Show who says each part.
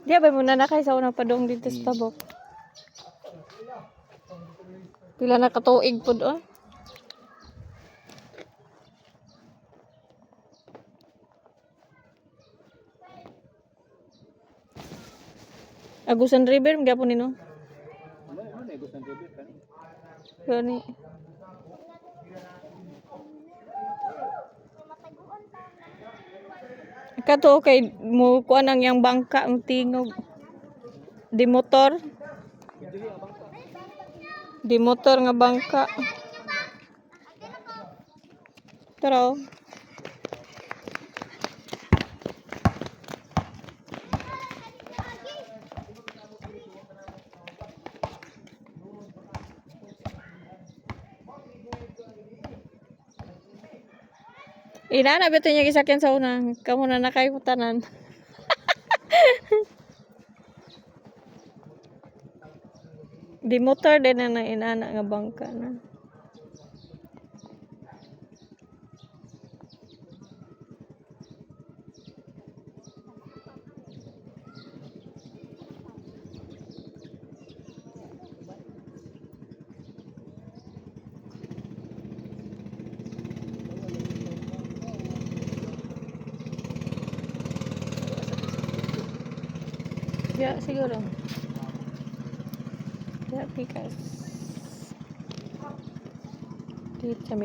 Speaker 1: Di ba muna na kay sa unang padong dito sa tabok. Pila na katuig po doon. Agusan River, mga po nino.
Speaker 2: Ano ano ng bebe kani?
Speaker 1: Kato kay mo kuan ang yang bangka ang tingog. Di motor. Di motor nga bangka. Pero Ina na beto niya gisakyan sa una. Kamu na nakaimutanan. Di motor din na inana nga bangka na. Ya, siguro. Sekejap pergi kat... Dia macam.